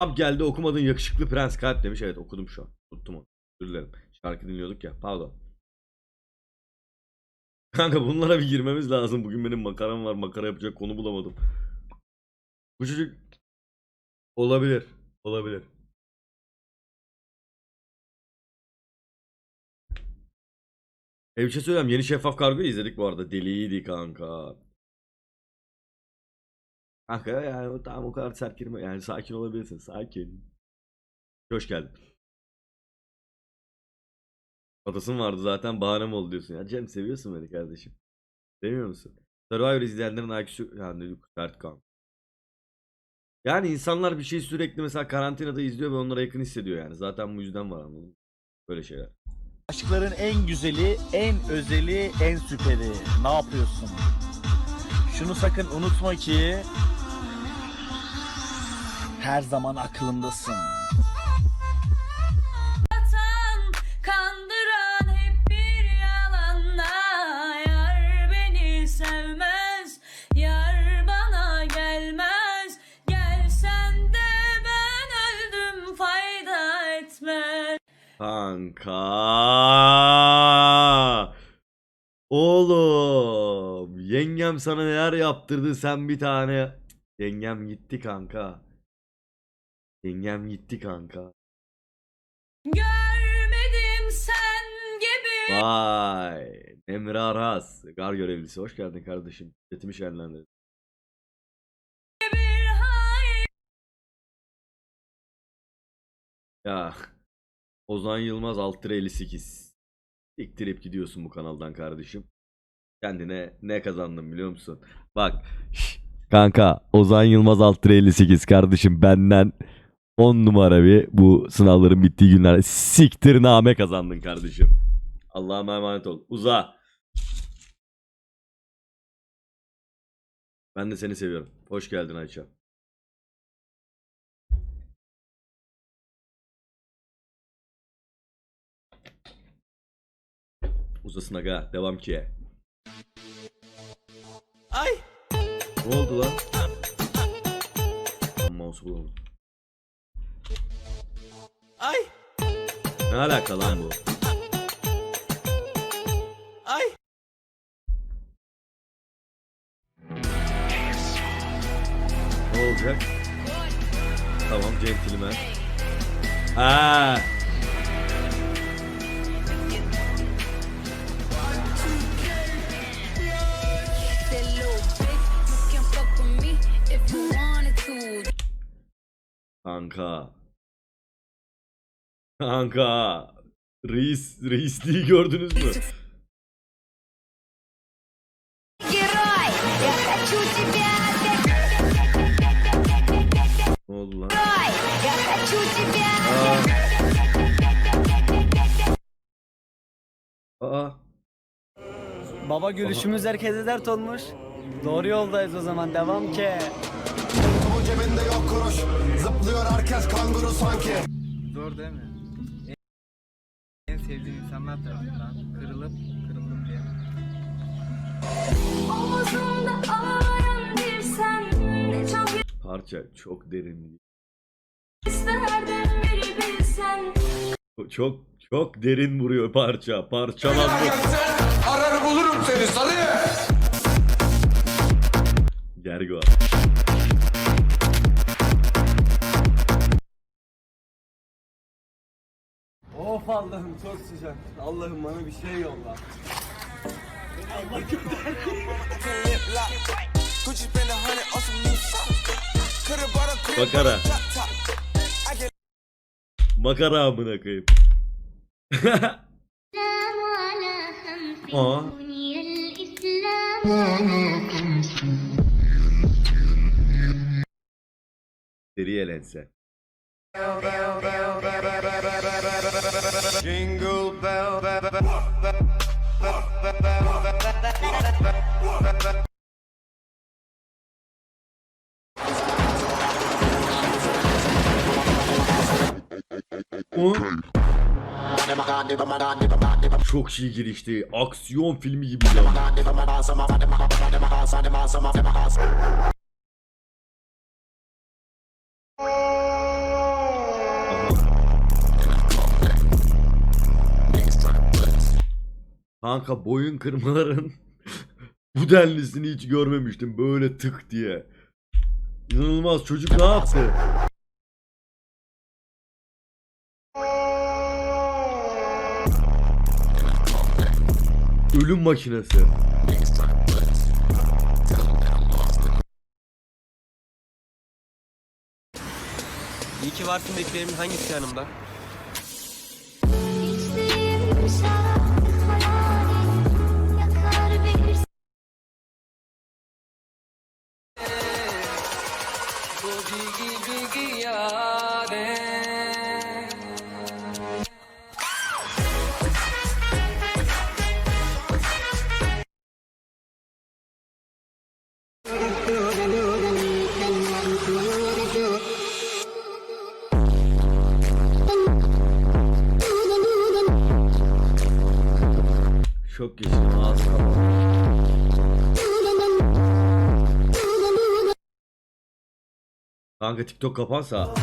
Ab geldi okumadın yakışıklı prens kalp demiş. Evet okudum şu an. Tuttum onu. Özür dilerim. Şarkı dinliyorduk ya. Pardon. Kanka bunlara bir girmemiz lazım. Bugün benim makaram var. Makara yapacak konu bulamadım. Bu çocuk olabilir. Olabilir. E bir şey söyleyeyim. Yeni Şeffaf Kargo'yu izledik bu arada. Deliydi kanka. Kanka yani tamam o kadar sert girme. Yani sakin olabilirsin. Sakin. Hoş geldin. Atasın vardı zaten bahanem oldu diyorsun. Ya Cem seviyorsun beni kardeşim. Sevmiyor musun? Survivor izleyenlerin IQ'su yani sert kanka. Yani insanlar bir şey sürekli mesela karantinada izliyor ve onlara yakın hissediyor yani. Zaten bu yüzden var anladın? Böyle şeyler. Aşkların en güzeli, en özeli, en süperi. Ne yapıyorsun? Şunu sakın unutma ki her zaman aklımdasın. Atan, kandıran hep bir yalanla Yar beni sevmez, yar bana gelmez Gelsen de ben öldüm fayda etmez Kanka. Oğlum. Yengem sana neler yaptırdı sen bir tane. Yengem gitti kanka. Yengem gitti kanka. Görmedim sen gibi Vay. Emre Aras. Gar görevlisi. Hoş geldin kardeşim. Setimi şenlendirdi. bir hayır Ya. Ozan Yılmaz 6 lira 58. İktirip gidiyorsun bu kanaldan kardeşim. Kendine ne kazandın biliyor musun? Bak. Kanka Ozan Yılmaz 6 lira 58 kardeşim benden 10 numara bir bu sınavların bittiği günler siktir name kazandın kardeşim. Allah'a emanet ol. Uza. Ben de seni seviyorum. Hoş geldin Ayça. Uzasın aga. Devam ki. Ay! Ne oldu? Lan Mouse bulamadım. Ay! Ne alaka lan bu? Ay! Ne olacak? Tamam gentleman. Aa. That Kanka. Reis, reisliği gördünüz mü? ne oldu lan? Aa. Aa. Baba gülüşümüz herkese dert olmuş. Doğru yoldayız o zaman devam ki. Cebinde yok kuruş. Zıplıyor herkes kanguru sanki. Zor değil mi? İnsanlar tarafından kırılıp kırıldım diyemem. Parça çok derin. Çok çok derin vuruyor parça. Parçalandı. Arar bulurum seni sarı Gergo. Allah'ım çok sıcak. Allah'ım bana bir şey yolla. Makara. Makara amına koyayım. Aa. Deri elense. Jingle bell O çok iyi girişti. Aksiyon filmi gibi ya. Kanka boyun kırmaların bu denlisini hiç görmemiştim böyle tık diye. İnanılmaz çocuk ne yaptı? Ölüm makinesi. İyi ki varsın dediklerimin hangisi yanımda? İçtiğim şarap ভিগি ভিগিয়া Kanka TikTok kapansa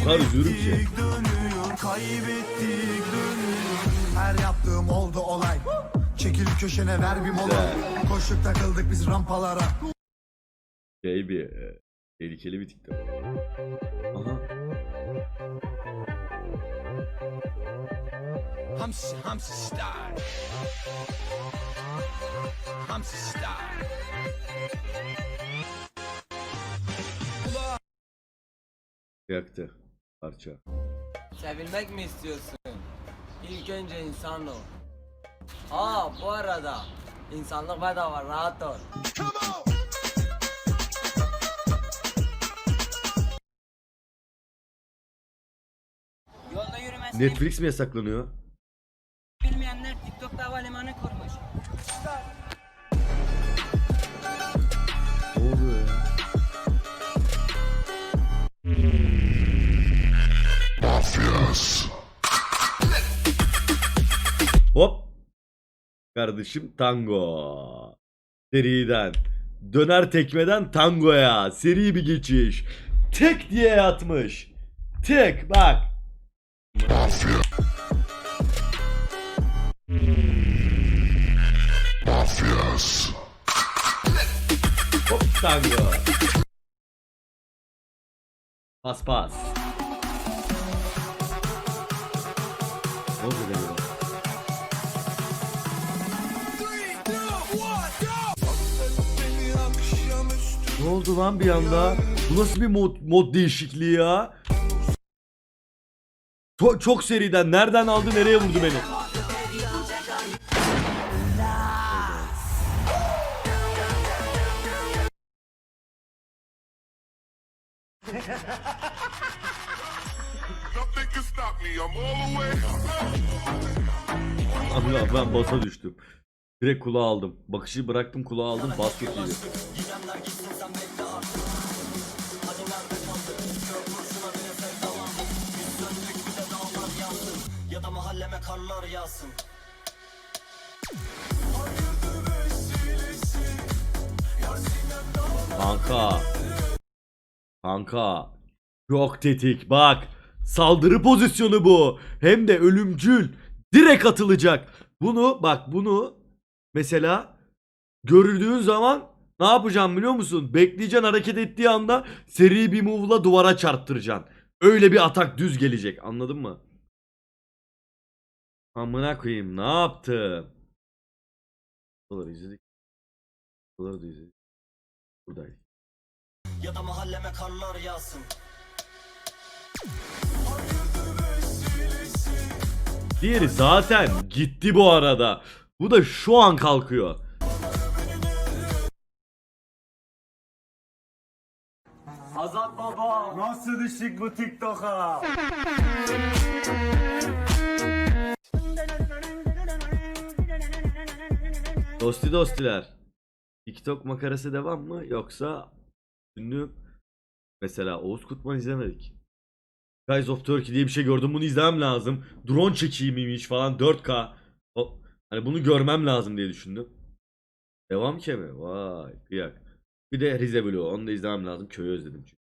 o kadar üzülürüm ki. dönüyor kaybettik dönüyor Her yaptığım oldu olay Çekil köşene ver bir mola. Koştuk takıldık biz rampalara Şey bir e, tehlikeli bir TikTok. Aha. Hamsi, hamsi star. Hamsi star. Yaktı parça. Sevilmek mi istiyorsun? İlk önce insan ol. Aa bu arada insanlık bedava rahat ol. Yolda yürümesini Netflix mi yasaklanıyor? Kardeşim tango. Seriden. Döner tekmeden tangoya. Seri bir geçiş. Tek diye yatmış. Tek bak. Hop tango. Pas pas. Oldu lan bir anda? Bu nasıl bir mod, mod değişikliği ya? Çok, çok seriden nereden aldı nereye vurdu beni? Allah ben basa düştüm. Direkt kulağı aldım. Bakışı bıraktım kulağı aldım. Bas çok iyiydi. Kanka. Kanka. Çok tetik bak. Saldırı pozisyonu bu. Hem de ölümcül. Direkt atılacak. Bunu bak bunu mesela görüldüğün zaman ne yapacağım biliyor musun? Bekleyeceksin hareket ettiği anda seri bir move'la duvara çarptıracaksın. Öyle bir atak düz gelecek. Anladın mı? Amına koyayım ne yaptım? Buraları izledik. Buraları da izledik. Buradayız. Ya da mahalleme kanlar yağsın. Diğeri zaten gitti bu arada. Bu da şu an kalkıyor. Azat baba. Nasıl düştük bu TikTok'a? Dosti dostiler. TikTok makarası devam mı yoksa ünlü mesela Oğuz Kutman izlemedik. Guys of Turkey diye bir şey gördüm bunu izlemem lazım. Drone çekimiymiş falan 4K. O, hani bunu görmem lazım diye düşündüm. Devam ki mi? Vay kıyak. Bir de Rize Blue onu da izlemem lazım. Köyü özledim çünkü.